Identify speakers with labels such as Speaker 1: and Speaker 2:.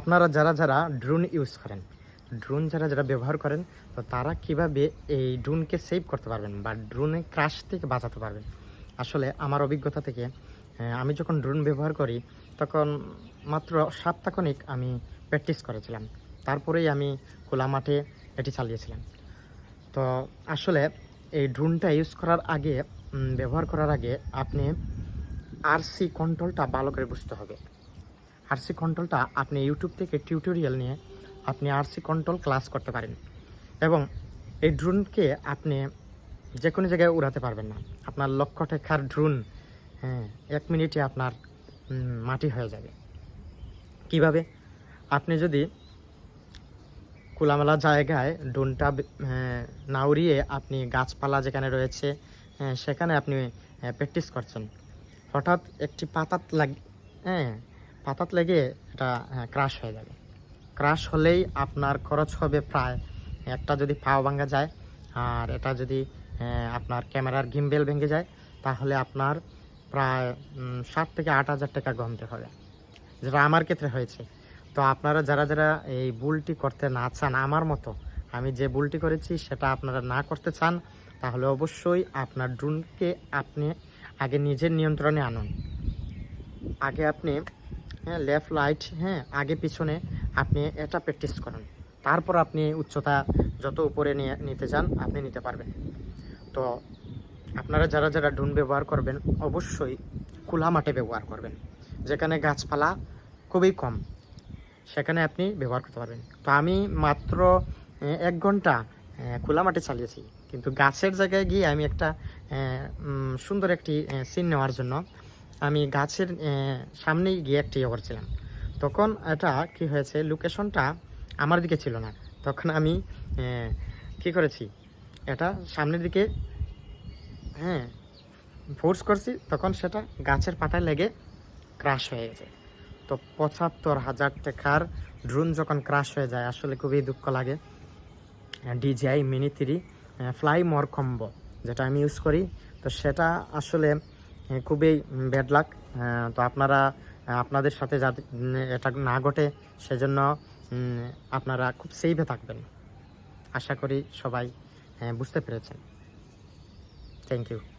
Speaker 1: আপনারা যারা যারা ড্রোন ইউজ করেন ড্রোন যারা যারা ব্যবহার করেন, তো তারা কীভাবে এই ড্রোনকে সেভ করতে পারবেন বা ড্রোনে ক্রাশ থেকে বাঁচাতে পারবেন? আসলে আমার অভিজ্ঞতা থেকে আমি যখন ড্রোন ব্যবহার করি, তখন মাত্র সপ্তাহখানিক আমি প্র্যাকটিস করেছিলাম। তারপরেই আমি খোলা মাঠে এটি চালিয়েছিলাম। তো আসলে এই ড্রোনটা ইউজ করার আগে ব্যবহার করার আগে আপনি আরসি কন্ট্রোলটা ভালো করে বুঝতে হবে। আরসি কন্ট্রোলটা আপনি ইউটিউব থেকে টিউটোরিয়াল নিয়ে আপনি আরসি কন্ট্রোল ক্লাস করতে পারেন। এবং এই ড্রোনকে আপনি যে কোনো জায়গায় উড়াতে পারবেন না। আপনার লক্ষ টাকার ড্রোন হ্যাঁ এক মিনিটে আপনার মাটি হয়ে যাবে। কীভাবে? আপনি যদি খোলামেলা জায়গায় ড্রোনটা হ্যাঁ, না উড়িয়ে আপনি গাছপালা যেখানে রয়েছে হ্যাঁ, সেখানে আপনি প্র্যাকটিস করছেন। হঠাৎ একটি পাতাত লাগ হ্যাঁ পাতাত লেগে এটা ক্রাশ হয়ে যাবে। ক্রাশ হলেই আপনার খরচ হবে প্রায়, একটা যদি পাও ভাঙা যায়, আর এটা যদি আপনার ক্যামেরার গিম্বেল ভেঙে যায়, তাহলে আপনার প্রায় সাত থেকে আট হাজার টাকা গমতে হবে, যেটা আমার ক্ষেত্রে হয়েছে। তো আপনারা যারা যারা এই ভুলটি করতে না চান, আমার মতো, আমি যে ভুলটি করেছি সেটা আপনারা না করতে চান, তাহলে অবশ্যই আপনার ড্রোনকে আপনি আগে নিজের নিয়ন্ত্রণে আনুন। আগে আপনি হ্যাঁ লেফট রাইট হ্যাঁ আগে, পিছনে আপনি এটা প্র্যাকটিস করেন। তারপর আপনি উচ্চতা যত উপরে নিয়ে নিতে চান, আপনি নিতে পারবেন। তো আপনারা যারা যারা ড্রোন ব্যবহার করবেন, অবশ্যই খোলা মাঠে ব্যবহার করবেন। যেখানে গাছপালা খুবই কম, সেখানে আপনি ব্যবহার করতে পারবেন। তো আমি মাত্র এক ঘণ্টা খোলা মাঠে চালিয়েছি। কিন্তু গাছের জায়গায় গিয়ে আমি একটা সুন্দর একটি সিন নেওয়ার জন্য আমি গাছের সামনেই গিয়ে একটি ইয়ে করছিলাম। তখন এটা কি হয়েছে লোকেশনটা আমার দিকে ছিল না। তখন আমি কি করেছি, এটা সামনের দিকে হ্যাঁ ফোর্স করছি, তখন সেটা গাছের পাতায় লেগে ক্রাশ হয়ে গেছে। তো পঁচাত্তর হাজার টাকার ড্রোন যখন ক্রাশ হয়ে যায়, আসলে খুবই দুঃখ লাগে। DJI mini three fly more combo যেটা আমি ইউজ করি। তো সেটা আসলে খুবই ব্যাড লাক তো আপনারা আপনাদের সাথে যাতে এটা না ঘটে সেজন্য আপনারা খুব সেফে থাকবেন। আশা করি সবাই আহ, বুঝতে পেরেছেন। Thank you